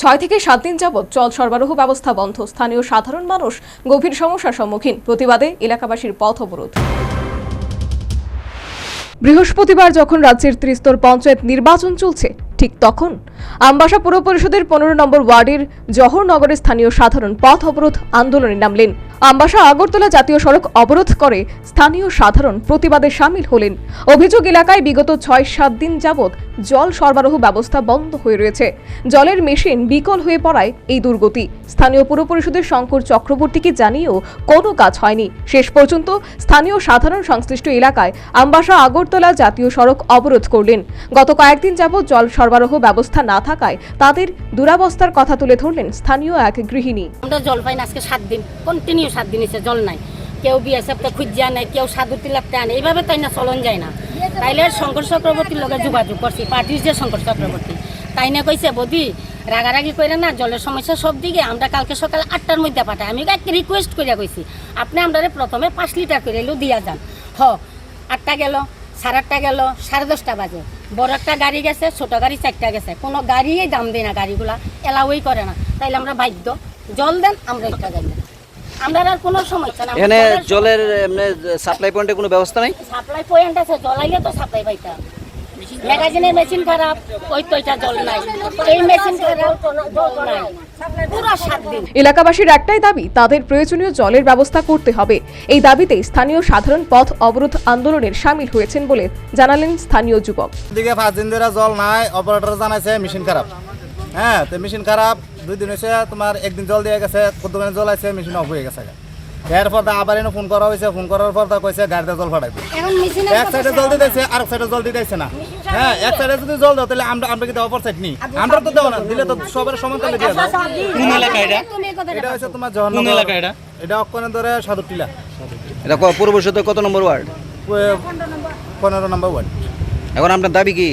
ছয় থেকে সাত দিন যাবৎ জল সরবরাহ ব্যবস্থা বন্ধ। স্থানীয় সাধারণ মানুষ গভীর সমস্যার সম্মুখীন। প্রতিবাদে এলাকাবাসীর পথ অবরোধ। বৃহস্পতিবার যখন রাজ্যের ত্রিস্তর পঞ্চায়েত নির্বাচন চলছে, ঠিক তখন আমবাসা পুর পরিষদের পনেরো নম্বর ওয়ার্ডের জহরনগরে স্থানীয় সাধারণ পথ অবরোধ আন্দোলনে নামলেন। আমবাসা আগরতলা জাতীয় সড়ক অবরোধ করে স্থানীয় সাধারণ প্রতিবাদে সামিল হলেন। অভিযোগ এলাকায় বিগত ছয় সাত দিন যাবৎ জল সরবরাহ ব্যবস্থা বন্ধ হয়ে রয়েছে। জলের মেশিন বিকল হয়ে পড়ায় এই দুর্গতি। স্থানীয় পুর পরিষদের শঙ্কর চক্রবর্তীকে জানিয়েও কোনো কাজ হয়নি। শেষ পর্যন্ত স্থানীয় সাধারণ সংশ্লিষ্ট এলাকায় আমবাসা আগরতলা জাতীয় সড়ক অবরোধ করলেন। গত কয়েকদিন যাবৎ জল সরবরাহ ব্যবস্থা না থাকায় তাদের দুরাবস্থার কথা তুলে ধরলেন স্থানীয় এক গৃহিণী। জল আজকে সাত দিন। কন্টিনিউ সাত দিন এসে জল নাই। কেউ বিএসএফটা খুঁজিয়া নেয় কেউ সাধু তিলাপটা আনে এইভাবে তাই না চলন যায় না। তাইলে শঙ্কর চক্রবর্তীর লগে যোগাযোগ করছি পার্টির যে শঙ্কর চক্রবর্তী তাই না কইছে বদি রাগারাগি করে না, জলের সমস্যা সব দিকে, আমরা কালকে সকাল আটটার মধ্যে পাঠাই। আমি একটা রিকোয়েস্ট করিয়া কইছি, আপনি আমরা প্রথমে পাঁচ লিটার করে এলো, দিয়া যান। হ, আটটা গেল, সাড়ে আটটা গেল, সাড়ে দশটা বাজে। বড় একটা গাড়ি গেছে, ছোট গাড়ি চারটা গেছে। কোনো গাড়িই দাম দেয় না গাড়িগুলা, এলাওই করে না। তাইলে আমরা বাধ্য। জল দেন, আমরা একটা গাড়ি আমরা আর কোনো সমস্যা না এখানে জলের এমনি সাপ্লাই পয়েন্টে কোনো ব্যবস্থা নাই? সাপ্লাই পয়েন্ট আছে জল আইলে তো সাপ্লাই পাইতা ম্যাগাজিনের মেশিন খারাপ ওই তো এটা জল নাই। এই মেশিন খারাপ জল নাই। পুরো সাত দিন। এলাকাবাসীর একটাই দাবি তাদের প্রয়োজনীয় জলের ব্যবস্থা করতে হবে। এই দাবিতে স্থানীয় সাধারণ পথ অবরোধ আন্দোলনের সামিল হয়েছেন বলে জানালেন স্থানীয় যুবক। দিকে পাঁচ দিন ধরে জল নাই অপারেটর জানাইছে মেশিন খারাপ। হ্যাঁ তো মেশিন খারাপ দুই দিন হয়েছে তোমার একদিন জল দিয়ে গেছে কতক্ষণে জল আছে মেশিন অফ হয়ে গেছে। এরপর তা আবার এনে ফোন করা হয়েছে ফোন করার পর তা কইছে গাড়িতে জল ফাটাইবে এক সাইডে জল দিতেছে আর এক সাইডে জল দিতেছে না। হ্যাঁ এক সাইডে যদি জল দাও তাহলে আমরা আমরা কি কিন্তু অপর সাইড নি আমরা তো দেবো না দিলে তো সবার সমান তাহলে দিয়ে দাও কোন এলাকা এটা? এটা হচ্ছে তোমার কোন জহর এলাকা এটা? এটা অক্ষণে ধরে সাদুটিলা। এটা ক- পূর্ব কত নম্বর ওয়ার্ড পনেরো নম্বর ওয়ার্ড এখন আপনার দাবি কি?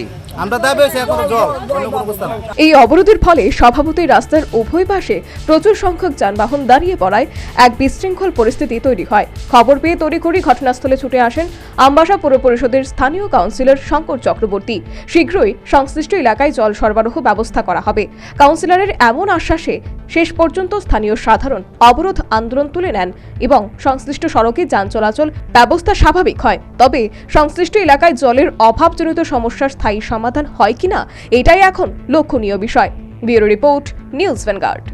এই অবরোধের ফলে স্বভাবতই রাস্তার উভয় পাশে প্রচুর সংখ্যক যানবাহন দাঁড়িয়ে পড়ায় এক বিশৃঙ্খল পরিস্থিতি তৈরি হয়। খবর পেয়ে তড়িঘড়ি ঘটনাস্থলে ছুটে আসেন আমবাসা পৌর পরিষদের স্থানীয় কাউন্সিলর শঙ্কর চক্রবর্তী। শীঘ্রই সংশ্লিষ্ট এলাকায় জল সরবরাহ ব্যবস্থা করা হবে। কাউন্সিলরের এমন আশ্বাসে শেষ পর্যন্ত স্থানীয় সাধারণ অবরোধ আন্দোলন তুলে নেন এবং সংশ্লিষ্ট সড়কে যান চলাচল ব্যবস্থা স্বাভাবিক হয়। তবে সংশ্লিষ্ট এলাকায় জলের অভাবজনিত সমস্যার স্থায়ী সমাধান হয় কিনা এটাই এখন লক্ষণীয় বিষয়। Bureau report News Vanguard.